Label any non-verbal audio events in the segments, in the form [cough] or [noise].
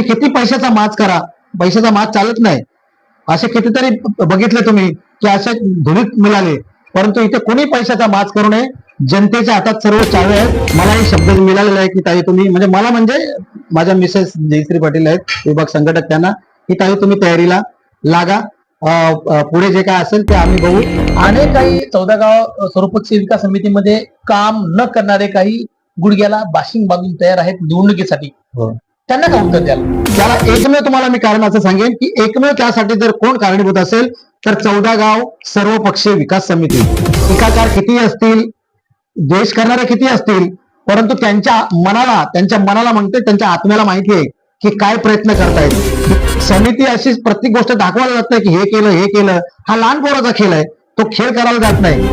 तुम्ही किती पैशाचा माज करा? पैशाचा माज चालत नाही. असे कितीतरी बघितले तुम्ही की असे धुळीत मिळाले. परंतु इथे कोणी पैशाचा माज करू नये? जनतेच्या हातात सर्व चावे आहेत. मला हे शब्द मिळालेला आहे की ताई तुम्ही म्हणजे मला म्हणजे माझ्या मिसेस जयश्री पाटील आहेत विभाग संघटक त्यांना. की ताई तुम्ही तयारीला लागा. पुढे जे काय असेल ते आम्ही बघू. आणि काही चौदा गाव स्वरूपक सेविका समितीमध्ये काम न करणारे काही गुडघ्याला बाशिंग बांधून तयार आहेत निवडणुकीसाठी. हो. त्यांना काय उत्तर द्याल? त्याला एकमेव तुम्हाला मी कारण असं सांगेन की एकमेव त्यासाठी जर कोण कारणीभूत असेल तर चौदा गाव सर्व पक्षीय विकास समिती. टीकाकार किती असतील? द्वेष करणारे किती असतील? परंतु त्यांच्या मनाला त्यांच्या मनाला म्हणते त्यांच्या आत्म्याला माहिती आहे की काय प्रयत्न करतायत. समिती अशी प्रत्येक गोष्ट दाखवायला जात नाही की हे केलं हे केलं. हा लहान पोराचा खेळ आहे. तो खेळ करायला जात नाही.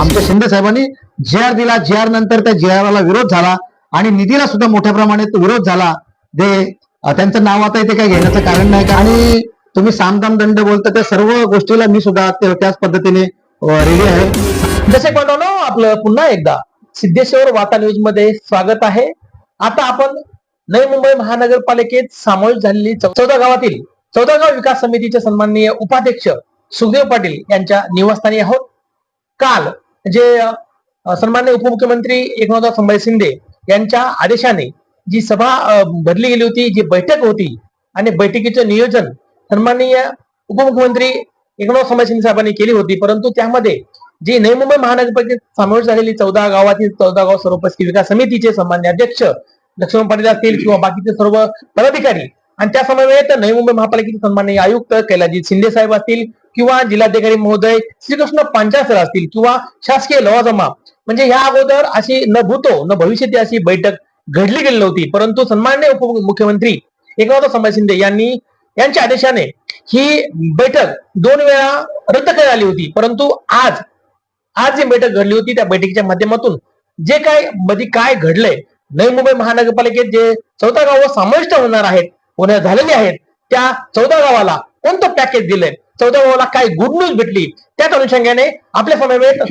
आमच्या शिंदे साहेबांनी जे आर दिला जे आर नंतर त्या जे आरला विरोध झाला आणि निधीला सुद्धा मोठ्या प्रमाणात विरोध झाला. अं, त्यांचं नाव आता इथे काय घेण्याचं कारण नाही का आणि तुम्ही सामदाम दंड बोलता त्या सर्व गोष्टीला मी सुद्धा त्याच पद्धतीने रेडी आहे. जसे बनवलं आपलं पुन्हा एकदा सिद्धेश्वर वार्ता न्यूजमध्ये स्वागत आहे. आता आपण नवी मुंबई महानगरपालिकेत समावेश झालेली चौदा गावातील चौदा गाव विकास समितीचे सन्माननीय उपाध्यक्ष सुखदेव पाटील यांच्या निवासस्थानी आहोत. काल जे सन्माननीय उपमुख्यमंत्री एकनाथराव संभाजी शिंदे यांच्या आदेशाने जी सभा भरली गेली होती जी बैठक होती आणि बैठकीचं नियोजन सन्माननीय उपमुख्यमंत्री एकनाथ समाज शिंदे साहेबांनी केली होती. परंतु त्यामध्ये जी नवी मुंबई महानगरपालिकेत समावेश झालेली चौदा गावातील चौदा गाव सर्वपक्षी विकास समितीचे सन्मान्य अध्यक्ष लक्ष्मण पाटील असतील किंवा बाकीचे सर्व पदाधिकारी आणि त्या समवेत नवी मुंबई महापालिकेचे सन्माननीय आयुक्त कैलाजी शिंदे साहेब असतील किंवा जिल्हाधिकारी महोदय श्रीकृष्ण पांचासर असतील किंवा शासकीय लवाजमा. म्हणजे ह्या अगोदर अशी न भूतो न भविष्यती अशी बैठक घडली गेली नव्हती परंतु सन्मान्य उपमुख्यमंत्री एकनाथ संभाजी शिंदे यांनी यांच्या आदेशाने ही बैठक दोन वेळा रद्द करण्यात आली होती. परंतु आज आज जी बैठक घडली होती त्या बैठकीच्या माध्यमातून जे काय मध्ये काय घडलंय नवी मुंबई महानगरपालिकेत जे चौदा गाव समाविष्ट होणार आहेत होण्या झालेले आहेत त्या चौदा गावाला कोणतं पॅकेज दिलंय? चौदा गावाला काय गुड न्यूज भेटली? त्याच अनुषंगाने आपल्या समवेत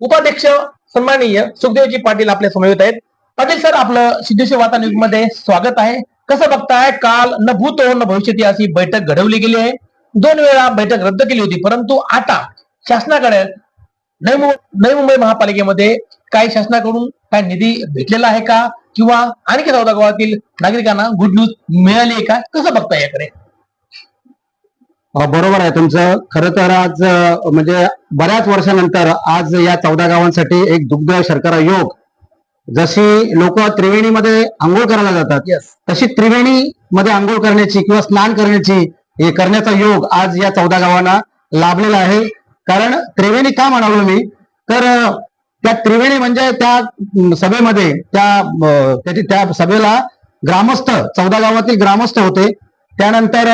उपाध्यक्ष सन्माननीय सुखदेवजी पाटील आपल्या समवेत आहेत. पाटील सर आपलं सिद्धेश्वर वार्ता न्यूजमध्ये स्वागत आहे. कसं बघताय? काल न भूत न भविष्यती अशी बैठक घडवली गेली आहे. दोन वेळा बैठक रद्द केली होती परंतु आता शासनाकडे नवी नवी मुंबई महापालिकेमध्ये काही शासनाकडून काय निधी भेटलेला आहे का? किंवा आणखी चौदा गावातील नागरिकांना गुड न्यूज मिळाली आहे का? कसं बघताय याकडे? बरोबर आहे तुमचं. खर तर आज म्हणजे बऱ्याच वर्षानंतर आज या चौदा गावांसाठी एक दुग्ध शर्करा योग जशी लोक त्रिवेणीमध्ये आंघोळ करायला जातात तशी त्रिवेणी मध्ये आंघोळ करण्याची किंवा स्नान करण्याची करण्याचा योग आज या चौदा गावांना लाभलेला आहे. कारण त्रिवेणी का म्हणालो मी? तर त्या त्रिवेणी म्हणजे त्या सभेमध्ये त्या त्या सभेला ग्रामस्थ चौदा गावातील ग्रामस्थ होते. त्यानंतर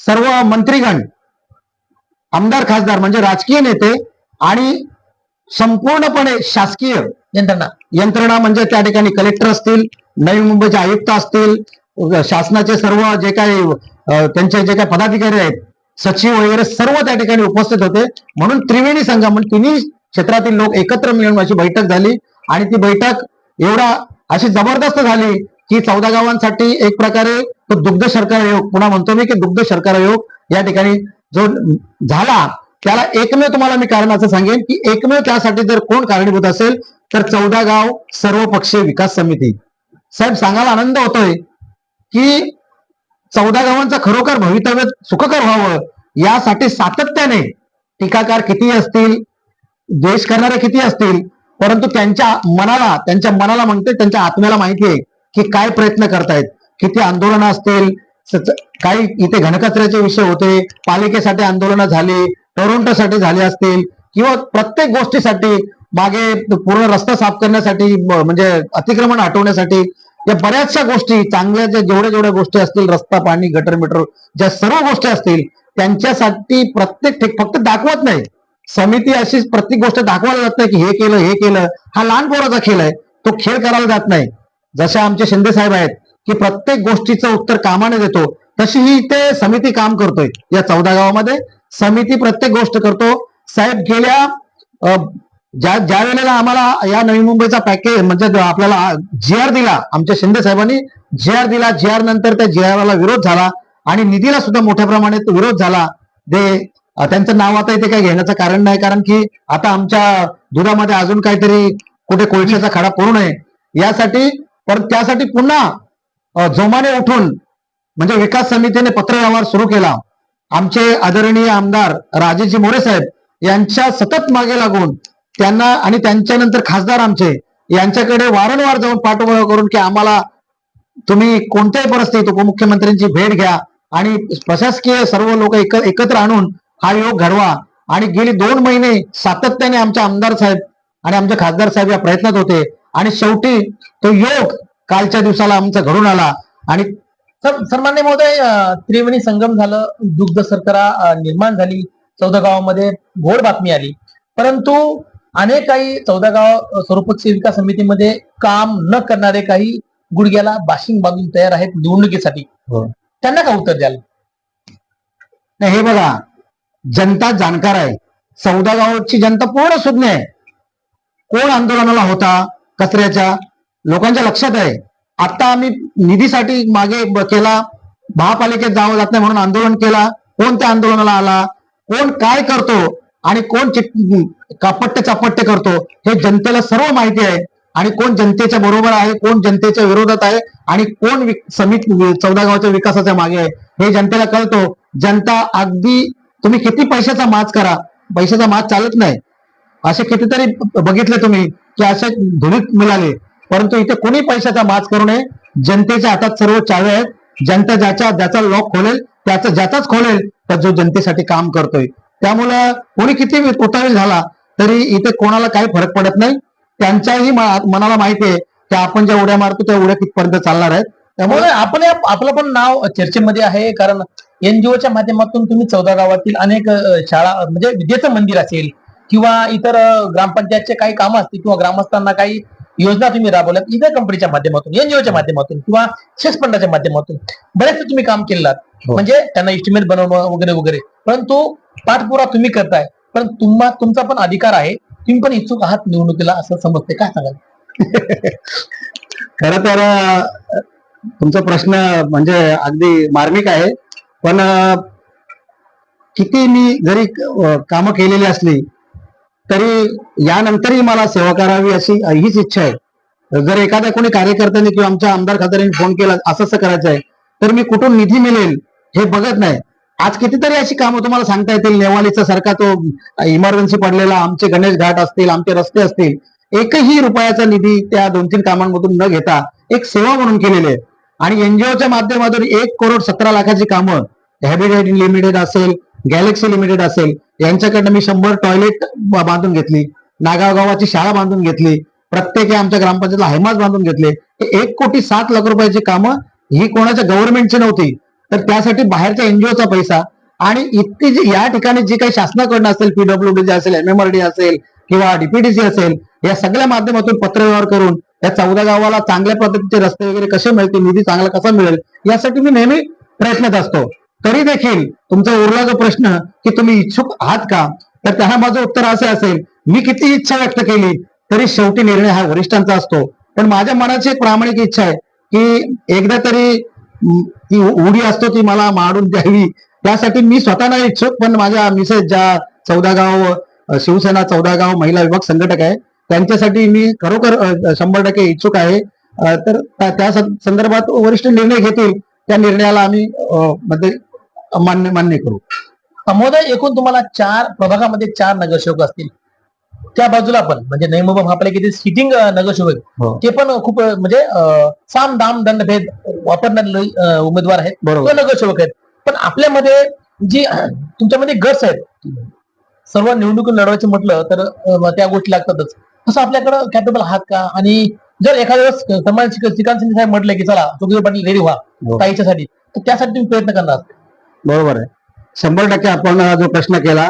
सर्व मंत्रीगण आमदार खासदार म्हणजे राजकीय नेते आणि संपूर्णपणे शासकीय यंत्रणा यंत्रणा म्हणजे त्या ठिकाणी कलेक्टर असतील नवी मुंबईचे आयुक्त असतील शासनाचे सर्व जे काही त्यांचे जे काही पदाधिकारी आहेत सचिव वगैरे सर्व त्या ठिकाणी उपस्थित होते. म्हणून त्रिवेणी संघ तिन्ही क्षेत्रातील लोक एकत्र मिळून अशी बैठक झाली आणि ती बैठक एवढा अशी जबरदस्त झाली की चौदा गावांसाठी एक प्रकारे तो दुग्ध शर्करा योग पुन्हा म्हणतो मी की दुग्ध शर्करा योग या ठिकाणी जो झाला त्याला एकमेव तुम्हाला मी कारण असं सांगेन की एकमेव त्यासाठी जर कोण कारणीभूत असेल तर चौदा गाव सर्व पक्षीय विकास समिती. साहेब सांगायला आनंद होतोय की चौदा गावांचं खरोखर भवितव्य सुखकर व्हावं यासाठी सातत्याने टीकाकार किती असतील द्वेष करणारे किती असतील परंतु त्यांच्या मनाला त्यांच्या मनाला म्हणते त्यांच्या आत्म्याला माहिती आहे की काय प्रयत्न करतायत किती आंदोलनं असतील काही इथे घनकचऱ्याचे विषय होते पालिकेसाठी आंदोलनं झाली टोरंटोसाठी झाले असतील किंवा प्रत्येक गोष्टीसाठी मागे पूर्ण रस्ता साफ करण्यासाठी म्हणजे अतिक्रमण हटवण्यासाठी या बऱ्याचशा गोष्टी चांगल्या ज्या जेवढ्या जेवढ्या गोष्टी असतील रस्ता पाणी गटर मिटर ज्या सर्व गोष्टी असतील त्यांच्यासाठी प्रत्येक ठिक फक्त दाखवत नाही. समिती अशी प्रत्येक गोष्ट दाखवायला जात नाही की हे केलं हे केलं. हा लहान पोराचा खेळ आहे. तो खेळ करायला जात नाही. जसे आमचे शिंदे साहेब आहेत की प्रत्येक गोष्टीचं उत्तर कामाने देतो. तशी ही ते समिती काम करतोय या चौदा गावामध्ये. समिती प्रत्येक गोष्ट करतो. साहेब गेल्या ज्या ज्या वेळेला आम्हाला या नवी मुंबईचा पॅकेज म्हणजे आपल्याला जी आर दिला आमच्या शिंदे साहेबांनी जी आर दिला जी आर नंतर त्या जी आर विरोध झाला आणि निधीला सुद्धा मोठ्या प्रमाणात विरोध झाला. ते त्यांचं नाव आता इथे काही घेण्याचं कारण नाही कारण की आता आमच्या दुधामध्ये अजून काहीतरी कुठे कोळशाचा खडा पडू नये. यासाठी पण त्यासाठी पुन्हा जोमाने उठून म्हणजे विकास समितीने पत्रव्यवहार सुरू केला. आमचे आदरणीय आमदार राजेजी मोरे साहेब यांच्या सतत मागे लागून त्यांना आणि त्यांच्यानंतर खासदार आमचे यांच्याकडे वारंवार जाऊन पाठपुरावा करून की आम्हाला तुम्ही कोणत्याही परिस्थितीत उपमुख्यमंत्र्यांची भेट घ्या आणि प्रशासकीय सर्व लोक एकत्र आणून हा योग घडवा. आणि गेली दोन महिने सातत्याने आमच्या आमदार साहेब आणि आमचे खासदार साहेब या प्रयत्नात होते. आणि शेवटी तो योग कालच्या दिवसाला आमचा घडून आला. आणि सर सन्मान्य महोदय त्रिवेणी संगम झालं दुग्ध सरकरा निर्माण झाली चौदा गावामध्ये घोड बातमी आली. परंतु अनेक काही चौदा गाव सर्वपक्षीय विकास समितीमध्ये काम न करणारे काही गुडघ्याला बाशिंग बांधून तयार आहेत निवडणुकीसाठी. हो. त्यांना का उत्तर द्याल? नाही हे बघा जनता जाणकार आहे. चौदा गावाची जनता पूर्ण सुज्ञ आहे. कोण आंदोलनाला होता कचऱ्याच्या लोकांच्या लक्षात आहे. आता आम्ही निधीसाठी मागे केला. महापालिकेत जावं जात नाही म्हणून आंदोलन केला. कोण त्या आंदोलनाला आला? कोण काय करतो? आणि कोण कापट्य चापट्य करतो? हे जनतेला सर्व माहिती आहे. आणि कोण जनतेच्या बरोबर आहे? कोण जनतेच्या विरोधात आहे? आणि कोण वि- समिती चौदा गावाच्या विकासाच्या मागे आहे? हे जनतेला कळतो. जनता अगदी तुम्ही किती पैशाचा माज करा? पैशाचा माज चालत नाही. असे कितीतरी बघितले तुम्ही की असे धुलीत मिळाले. परंतु इथे कोणी पैशाचा माज करू नये. जनतेच्या हातात सर्व चावे आहेत. जनता ज्याच्या ज्याचा लॉक खोलेल त्याचा ज्याचाच खोलेल तर जो जनतेसाठी काम करतोय. त्यामुळं कोणी किती उतावीळ झाला तरी इथे कोणाला काही फरक पडत नाही. त्यांच्याही मनाला माहिती आहे की आपण ज्या उड्या मारतो त्या उड्या कितपर्यंत चालणार आहेत. त्यामुळे आपण आपलं पण नाव चर्चेमध्ये आहे कारण एनजीओच्या माध्यमातून तुम्ही चौदा गावातील अनेक शाळा म्हणजे विद्येचं मंदिर असेल किंवा इतर ग्रामपंचायतचे काही कामं असतील किंवा ग्रामस्थांना काही योजना तुम्ही राबवल्यात इतर कंपनीच्या माध्यमातून एनजीओच्या माध्यमातून किंवा सेक्स फंडाच्या माध्यमातून बरेचसे तुम्ही काम केलेलं हो. म्हणजे त्यांना इस्टिमेट बनवणं वगैरे वगैरे. परंतु पाठपुरा तुम्ही करताय. पण तुम्हा तुमचा पण अधिकार आहे. तुम्ही पण इच्छुक आहात निवडणुकीला असं समजते काय सांगाल? खर तर तुमचा प्रश्न म्हणजे अगदी मार्मिक आहे. पण किती मी जरी काम केलेली असली तरी यानंतरही मला सेवा करावी अशी हीच इच्छा आहे. जर एखाद्या कोणी कार्यकर्त्यांनी किंवा आमच्या आमदार खासदारांनी फोन केला असं असं करायचं आहे तर मी कुठून निधी मिळेल हे बघत नाही. आज कितीतरी अशी कामं तुम्हाला सांगता येतील. नेवालीचा सारखा तो इमर्जन्सी पडलेला आमचे गणेश घाट असतील आमचे रस्ते असतील. एकही रुपयाचा निधी त्या दोन तीन कामांमधून न घेता एक सेवा म्हणून केलेली आहे. आणि एनजीओच्या माध्यमातून एक करोड सतरा लाखाची कामं हॅबिटेट लिमिटेड असेल गॅलेक्सी लिमिटेड असेल यांच्याकडनं मी शंभर टॉयलेट बांधून घेतली नागाव गावाची शाळा बांधून घेतली प्रत्येक आमच्या ग्रामपंचायतला हैमाज बांधून घेतले. एक कोटी सात लाख रुपयाची कामं ही कोणाच्या गव्हर्नमेंटची नव्हती. तर त्यासाठी बाहेरच्या एनजीओचा पैसा आणि इतकी जी या ठिकाणी जी काही शासनाकडनं असेल पीडब्ल्यूडी असेल एमएमआरडी असेल किंवा डीपीडीसी असेल या सगळ्या माध्यमातून पत्रव्यवहार करून या चौदा गावाला चांगल्या पद्धतीचे रस्ते वगैरे कसे मिळतील निधी चांगला कसा मिळेल यासाठी मी नेहमी प्रयत्नात असतो. तरी देखील तुमचा उरला जो प्रश्न की तुम्ही इच्छुक आहात का तर त्याला माझं उत्तर असे असेल मी किती इच्छा व्यक्त केली तरी शेवटी निर्णय हा वरिष्ठांचा असतो. पण माझ्या मनाची एक प्रामाणिक इच्छा आहे की एकदा तरी ती उडी असतो ती मला माडून द्यावी. त्यासाठी मी स्वतः नाही इच्छुक पण माझ्या मिसेस ज्या चौदा गाव शिवसेना चौदा गाव महिला विभाग संघटक आहे त्यांच्यासाठी मी खरोखर शंभर टक्के इच्छुक आहे. तर त्या संदर्भात वरिष्ठ निर्णय घेतील त्या निर्णयाला आम्ही म्हणजे मध्ये मान्य मान्य करू. महोदय एकूण तुम्हाला चार प्रभागामध्ये चार नगरसेवक असतील. त्या बाजूला पण म्हणजे नवी मुंबई महापालिकेतील सिटिंग नगरसेवक हो. ते पण खूप म्हणजे साम दाम दंडभेद वापरणारे उमेदवार आहेत. बरोबर. नगरसेवक आहेत. पण आपल्यामध्ये जी [clears throat] तुमच्यामध्ये गट्स आहेत. सर्व निवडणूक लढवायचं म्हटलं तर त्या गोष्टी लागतातच. तसं आपल्याकडं कॅपेबल आहात का? आणि जर एखाद्या वेळेस श्रीकांत शिंदे साहेब म्हटले की चला पाटील रेडी व्हा हो. ताईच्यासाठी तर त्यासाठी तुम्ही प्रयत्न करणार. बरोबर आहे. शंभर टक्के आपण जो प्रश्न केला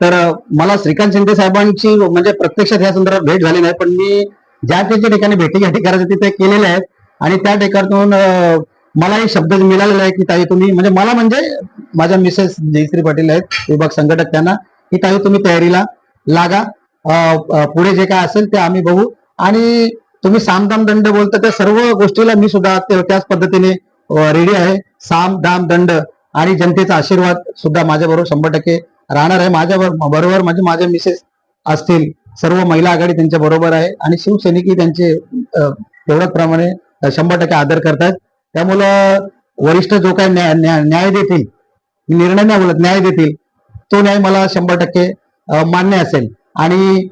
तर मला श्रीकांत शिंदे साहेबांची म्हणजे प्रत्यक्षात या संदर्भात भेट झाली नाही पण मी ज्या त्याच्या ठिकाणी भेटी घ्या करायचे तिथे केलेल्या आहेत. आणि त्या ठिकाणातून मला मलाही शब्द मिळालेला आहे की ताई तुम्ही म्हणजे मला म्हणजे माझ्या मिसेस जयश्री पाटील आहेत विभाग संघटक त्यांना की ताई तुम्ही तयारीला लागा पुढे जे काय असेल ते आम्ही बघू. आणि तुम्ही सामदाम दंड बोलता त्या सर्व गोष्टीला मी सुद्धा ते- त्याच पद्धतीने रेडी आहे. साम दाम दंड आणि जनतेचा आशीर्वाद सुद्धा माझ्याबरोबर शंभर टक्के राहणार आहे. माझ्या बरोबर म्हणजे माझ्या मिसेस असतील. सर्व महिला आघाडी त्यांच्या बरोबर आहे. आणि शिवसैनिकही त्यांचे तेवढ्याच प्रमाणे शंभर टक्के आदर करतात. त्यामुळं वरिष्ठ जो काय न्याय न्याय न्याय देतील निर्णय नाही बोलत न्याय देतील तो न्याय मला शंभर टक्के मान्य असेल. आणि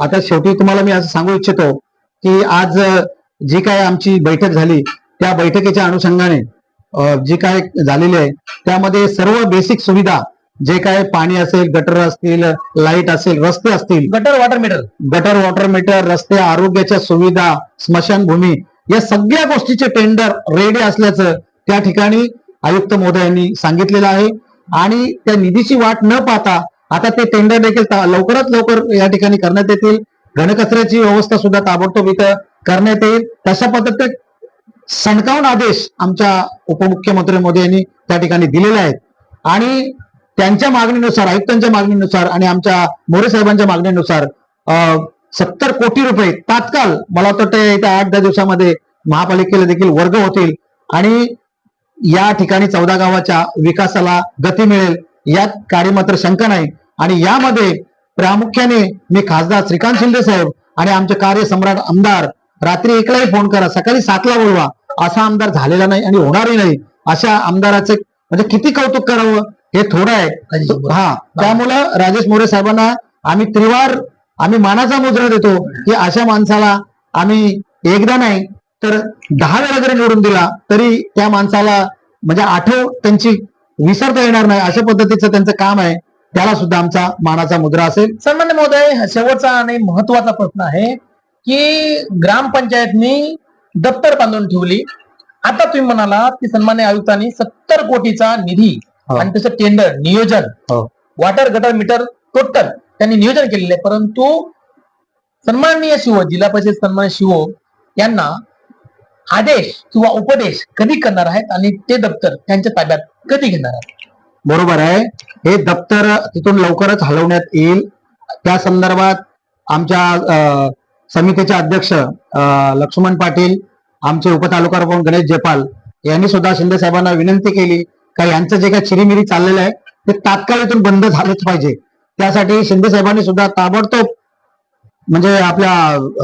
आता शेवटी तुम्हाला मी असं सांगू इच्छितो की आज जी काय आमची बैठक झाली त्या बैठकीच्या अनुषंगाने जी काय झालेली आहे त्यामध्ये सर्व बेसिक सुविधा जे काय पाणी असेल गटर असतील लाइट असेल रस्ते असतील. Gutter water meter gutter water meter रस्ते आरोग्याच्या सुविधा स्मशानभूमी या सगळ्या गोष्टीचे टेंडर रेडी असल्याचं त्या ठिकाणी आयुक्त महोदयांनी सांगितलेलं आहे. आणि त्या निधीची वाट न पाहता आता ते टेंडर देखील लवकरात लवकर या ठिकाणी करण्यात येतील. घनकचऱ्याची व्यवस्था सुद्धा ताबडतोब इथं करण्यात येईल. तशा पद्धतीने सणकावून आदेश आमच्या उपमुख्यमंत्री मोदी यांनी त्या ठिकाणी दिलेले आहेत. आणि त्यांच्या मागणीनुसार आयुक्तांच्या मागणीनुसार आणि आमच्या मोरे साहेबांच्या मागणीनुसार सत्तर कोटी रुपये तात्काळ मला वाटतं ते येत्या आठ दहा दिवसामध्ये महापालिकेला देखील वर्ग होतील. आणि या ठिकाणी चौदा गावाच्या विकासाला गती मिळेल यात काही मात्र शंका नाही. आणि यामध्ये प्रामुख्याने मी खासदार श्रीकांत शिंदे साहेब आणि आमचे कार्यसम्राट आमदार रात्री एकलाही फोन करा सकाळी सातला बोलवा. असा आमदार झालेला नाही आणि होणारही नाही अशा आमदाराचे म्हणजे किती कौतुक करावं हे थोडं आहे. हा त्यामुळं राजेश मोरे साहेबांना आम्ही त्रिवार आम्ही मानाचा मुद्रा देतो की अशा माणसाला आम्ही एकदा नाही तर दहा वेळा जरी निवडून दिला तरी त्या माणसाला म्हणजे आठव त्यांची विसरता येणार नाही अशा पद्धतीचं त्यांचं काम आहे. त्याला सुद्धा आमचा मानाचा मुद्रा असेल. सन्मान्य महोदय शेवटचा आणि महत्त्वाचा प्रश्न आहे की ग्रामपंचायतनी दप्तर बांधून ठेवली. आता तुम्ही म्हणाला की सन्मान्य आयुक्तांनी सत्तर कोटीचा निधी हो. आणि त्याचं टेंडर नियोजन. वॉटर गटर मीटर टोटल त्यांनी नियोजन केलेलं आहे. परंतु सन्माननीय शिव जिल्हा परिषद सन्मान्य शिव यांना आदेश किंवा उपदेश कधी करणार आहेत आणि ते दप्तर त्यांच्या ताब्यात कधी घेणार आहेत? बरोबर आहे. हे दप्तर तिथून लवकरच हलवण्यात येईल. त्या संदर्भात आमच्या समितीचे अध्यक्ष लक्ष्मण पाटील आमचे उपतालुका प्रमुख गणेश जयपाल यांनी सुद्धा शिंदे साहेबांना विनंती केली का यांचं जे काही चिरीमिरी चाललेलं आहे ते तात्काळ इथून बंद झालंच पाहिजे. त्यासाठी शिंदे साहेबांनी सुद्धा ताबडतोब म्हणजे आपल्या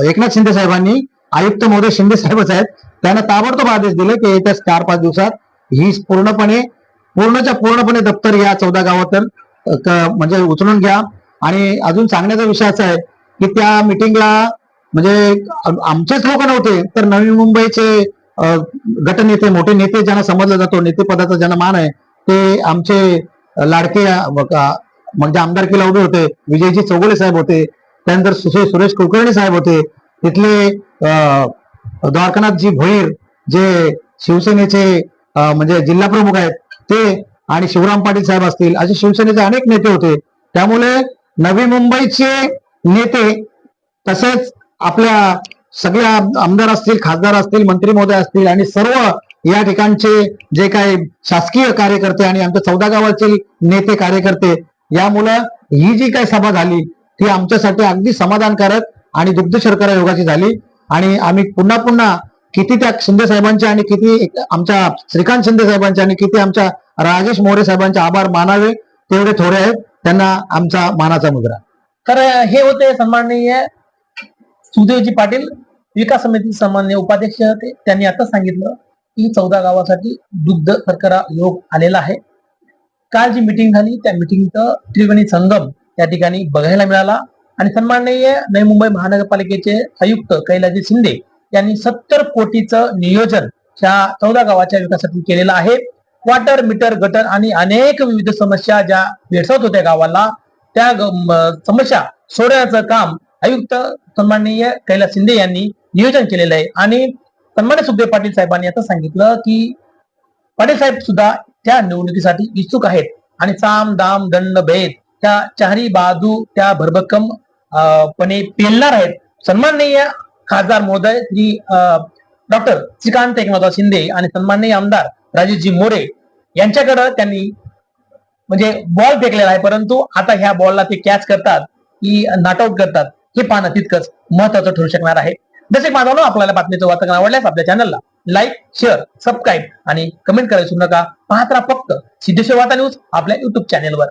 एकनाथ शिंदे साहेबांनी आयुक्त महोदय शिंदे साहेबच आहेत त्यांना ताबडतोब आदेश दिले की येत्या चार पाच दिवसात ही पूर्णपणे पूर्णच्या पूर्णपणे दप्तर या चौदा गावातून म्हणजे उचलून घ्या. आणि अजून सांगण्याचा विषय असा आहे की त्या मिटिंगला म्हणजे आमचेच लोक नव्हते तर नवी मुंबईचे गटनेते मोठे नेते ज्यांना समजला जातो नेतेपदाचा ज्यांना मान आहे ते आमचे लाडके म्हणजे आमदार अ, म्हणजे आमदारकीला उभे होते विजयजी चौगुले साहेब होते त्यानंतर सुशे- सुरेश कुलकर्णी साहेब होते तिथले अ, द्वारकानाथजी भोईर जे शिवसेनेचे म्हणजे जिल्हा प्रमुख आहेत ते आणि शिवराम पाटील साहेब असतील असे शिवसेनेचे अनेक नेते होते. त्यामुळे नवी मुंबईचे नेते तसेच आपल्या सगळ्या आमदार असतील खासदार असतील मंत्री महोदय असतील आणि सर्व या ठिकाणचे जे काही शासकीय कार्यकर्ते आणि आमच्या चौदा गावाचे नेते कार्यकर्ते यामुळं ही जी काही सभा झाली ती आमच्यासाठी अगदी समाधानकारक आणि दुग्ध शर्करा योगाची झाली. आणि आम्ही पुन्हा पुन्हा किती त्या शिंदे साहेबांचे आणि किती आमच्या श्रीकांत शिंदे साहेबांचे आणि किती आमच्या राजेश मोरे साहेबांचे आभार मानावे तेवढे थोडे आहेत. त्यांना आमचा मानाचा मुद्रा. तर हे होते सन्माननीय सुदेवजी पाटील विकास समिती सामान्य उपाध्यक्ष होते. त्यांनी आता सांगितलं की चौदा गावासाठी दुग्ध शर्करा योग आलेला आहे. काल जी मिटिंग झाली त्या मिटिंगचं त्रिवेणी संगम या ठिकाणी बघायला मिळाला. आणि सन्माननीय नवी मुंबई महानगरपालिकेचे आयुक्त कैलाजी शिंदे यांनी सत्तर कोटीचं नियोजन ह्या चौदा गावाच्या विकासासाठी केलेलं आहे. वॉटर मीटर गटर आणि अनेक विविध समस्या ज्या भेडसावत होत्या गावाला त्या समस्या सोडवण्याचं काम आयुक्त सन्माननीय कैलास शिंदे यांनी नियोजन केलेलं आहे. आणि सन्मान्य सुखदेव पाटील साहेबांनी आता सांगितलं की पाटील साहेब सुद्धा त्या निवडणुकीसाठी इच्छुक आहेत. आणि साम दाम दंड भेद त्या चारी बाजू त्या भरभक्कम पणे पेलणार आहेत. सन्माननीय खासदार महोदय श्री डॉक्टर श्रीकांत एकनाथराव शिंदे आणि सन्माननीय आमदार राजेशजी मोरे यांच्याकडे त्यांनी म्हणजे बॉल फेकलेला आहे. परंतु आता ह्या बॉलला ते कॅच करतात की नॉट आउट करतात. हे पाहणं तितकंच महत्वाचं ठरू शकणार आहे. जसे माझा आपल्याला बातमीचं वाचन आवडल्यास आपल्या चॅनलला लाईक शेअर सबस्क्राईब आणि कमेंट करायला विसरू नका. पाहत राहा फक्त सिद्धेश्वर वार्ता न्यूज आपल्या युट्यूब चॅनेलवर